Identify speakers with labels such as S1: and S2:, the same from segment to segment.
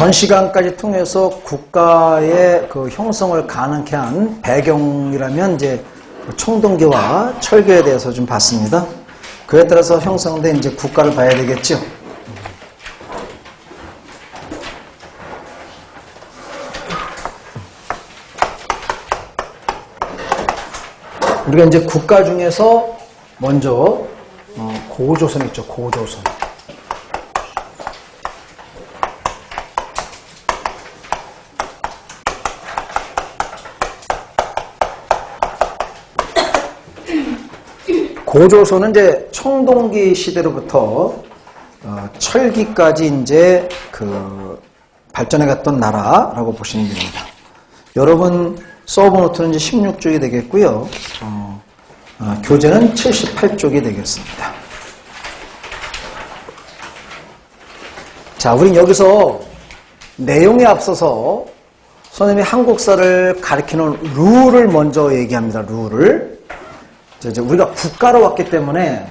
S1: 전 시간까지 통해서 국가의 그 형성을 가능케 한 배경이라면 이제 총동기와 철교에 대해서 좀 봤습니다. 그에 따라서 형성된 이제 국가를 봐야 되겠죠. 우리가 이제 국가 중에서 먼저 어, 고조선 있죠. 고조선. 고조선은 이제 청동기 시대로부터 어, 철기까지 이제 그 발전해 갔던 나라라고 보시면 됩니다. 여러분 서브 노트는 이제 16쪽이 되겠고요. 어, 어, 교재는 78쪽이 되겠습니다. 자, 우린 여기서 내용에 앞서서 선생님이 한국사를 가리키는 룰을 먼저 얘기합니다. 룰을. 자, 이제 우리가 국가로 왔기 때문에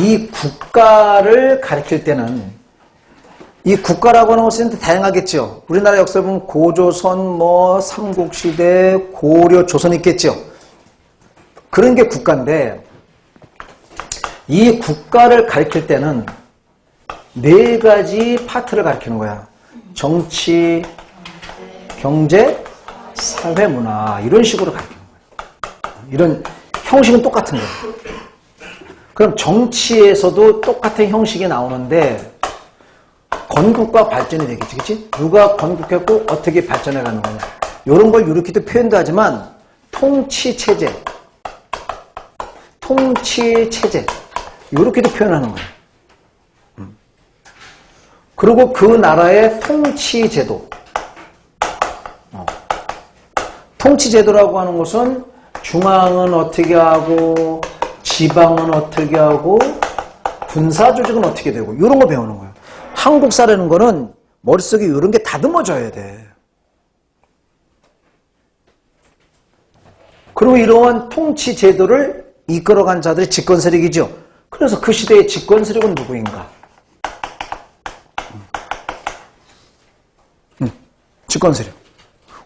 S1: 이 국가를 가리킬 때는 이 국가라고 하는 것은 다양하겠죠. 우리나라 역사를 보면 고조선, 뭐 삼국시대, 고려, 조선 있겠죠. 그런 게 국가인데 이 국가를 가리킬 때는 네 가지 파트를 가리키는 거야. 정치, 경제, 사회, 문화 이런 식으로 거야. 이런 형식은 똑같은 거예요. 그럼 정치에서도 똑같은 형식이 나오는데 건국과 발전이 되겠지, 그치? 누가 건국했고 어떻게 발전해 가는 거냐. 이런 걸 이렇게도 표현도 하지만 통치 체제, 통치 체제 이렇게도 표현하는 거예요. 음. 그리고 그 나라의 통치 제도, 어. 통치 제도라고 하는 것은 중앙은 어떻게 하고 지방은 어떻게 하고 군사 조직은 어떻게 되고 이런 거 배우는 거예요. 한국사라는 거는 머릿속에 이런 게 다듬어져야 돼. 그리고 이러한 통치 제도를 이끌어간 자들이 집권 세력이죠. 그래서 그 시대의 집권 세력은 누구인가? 음, 집권 세력.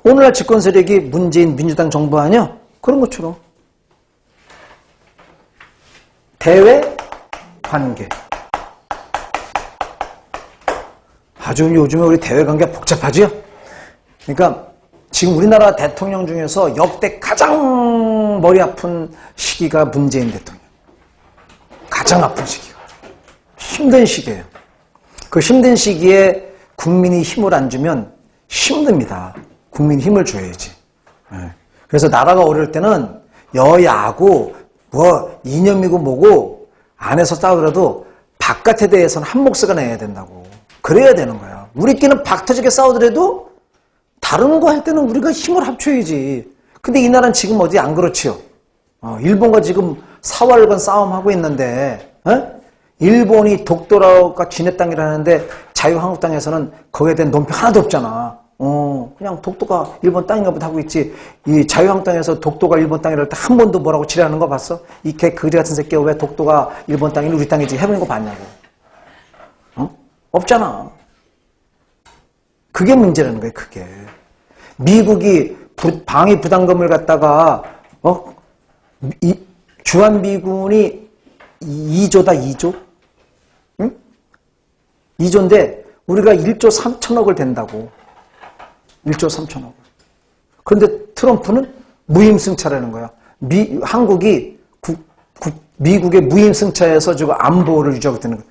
S1: 오늘날 집권 세력이 문재인 민주당 정부 아니야? 그런 것처럼. 대외 관계. 아주 요즘에 우리 대외 관계 복잡하죠? 그러니까 지금 우리나라 대통령 중에서 역대 가장 머리 아픈 시기가 문재인 대통령. 가장 아픈 시기가. 힘든 시기예요. 그 힘든 시기에 국민이 힘을 안 주면 힘듭니다. 국민이 힘을 줘야지. 예. 그래서 나라가 어려울 때는 여야고 뭐 이념이고 뭐고 안에서 싸우더라도 바깥에 대해서는 한 목소리가 내야 된다고. 그래야 되는 거야. 우리끼리는 박터지게 싸우더라도 다른 거 할 때는 우리가 힘을 합쳐야지. 근데 이 나라는 지금 어디 안 그렇지요? 어, 일본과 지금 사활간 싸움하고 있는데, 어? 일본이 독도라가 지네 땅이라는데 자유한국당에서는 거기에 대한 논평 하나도 없잖아. 어, 그냥 독도가 일본 땅인가 보다 하고 있지. 이 자유한국당에서 독도가 일본 땅이랄 때 한 번도 뭐라고 지랄하는 거 봤어? 이 개 그지 같은 새끼가 왜 독도가 일본 땅이 우리 땅이지 해보는 거 봤냐고. 어? 없잖아. 그게 문제라는 거예요, 그게. 미국이 부- 방위 부담금을 갖다가, 어? 이, 주한미군이 2조다, 2조? 응? 2조인데, 우리가 1조 3천억을 된다고. 1조 3천억. 그런데 트럼프는 무임승차라는 거야. 미, 한국이 국- 국- 미국의 무임승차에서 지금 안보를 유지하고 있다는 거야.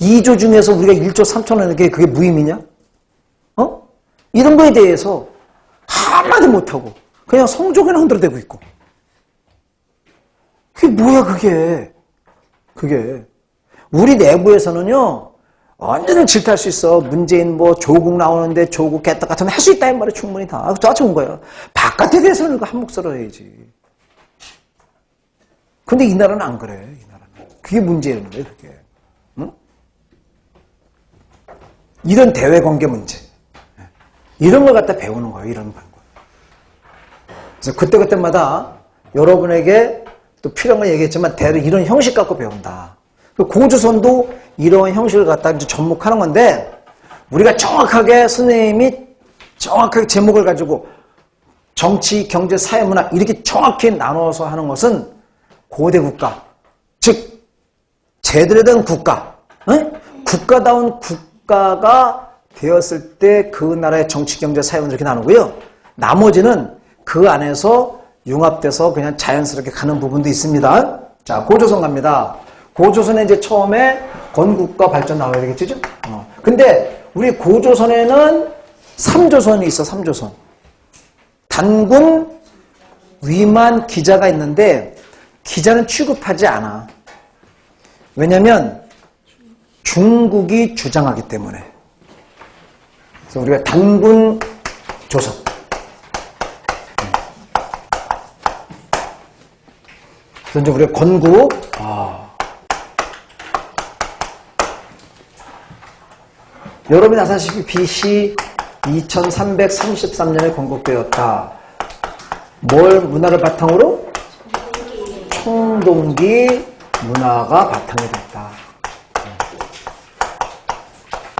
S1: 2조 중에서 우리가 1조 3천억에 그게 무임이냐? 어? 이런 거에 대해서 한마디 못하고 그냥 성적에는 흔들어대고 있고. 그게 뭐야, 그게. 그게. 우리 내부에서는요, 언제든 질타할 수 있어. 문재인 뭐 조국 나오는데 조국 개떡 같으면 할수 있다, 이 말이 충분히 다. 다 좋은 거야. 바깥에 대해서는 한 목소리 해야지. 근데 이 나라는 안 그래, 이 나라는. 그게 문제라는 거예요, 그게. 응? 이런 대외 관계 문제. 이런 걸 갖다 배우는 거예요, 이런 방법. 그래서 그때그때마다 여러분에게 또 필요한 걸 얘기했지만 대략 이런 형식 갖고 배운다. 그 고조선도 이런 형식을 갖다 이제 접목하는 건데 우리가 정확하게 선생님이 정확하게 제목을 가지고 정치, 경제, 사회, 문화 이렇게 정확히 나눠서 하는 것은 고대 국가, 즉 제대로 된 국가, 응? 국가다운 국가가 되었을 때 그 나라의 정치, 경제, 사회는 이렇게 나누고요. 나머지는 그 안에서 융합돼서 그냥 자연스럽게 가는 부분도 있습니다. 자, 고조선 갑니다. 고조선에 이제 처음에 건국과 발전 나와야 되겠죠? 어. 근데 우리 고조선에는 삼조선이 있어, 삼조선. 단군 위만 기자가 있는데 기자는 취급하지 않아. 왜냐면 중국이 주장하기 때문에. 그래서 우리가 단군 조선. 그래서 이제 우리가 건국. 아. 여러분이 아시다시피 BC 2333년에 건국되었다. 뭘 문화를 바탕으로? 청동기 문화가 바탕이 됐다.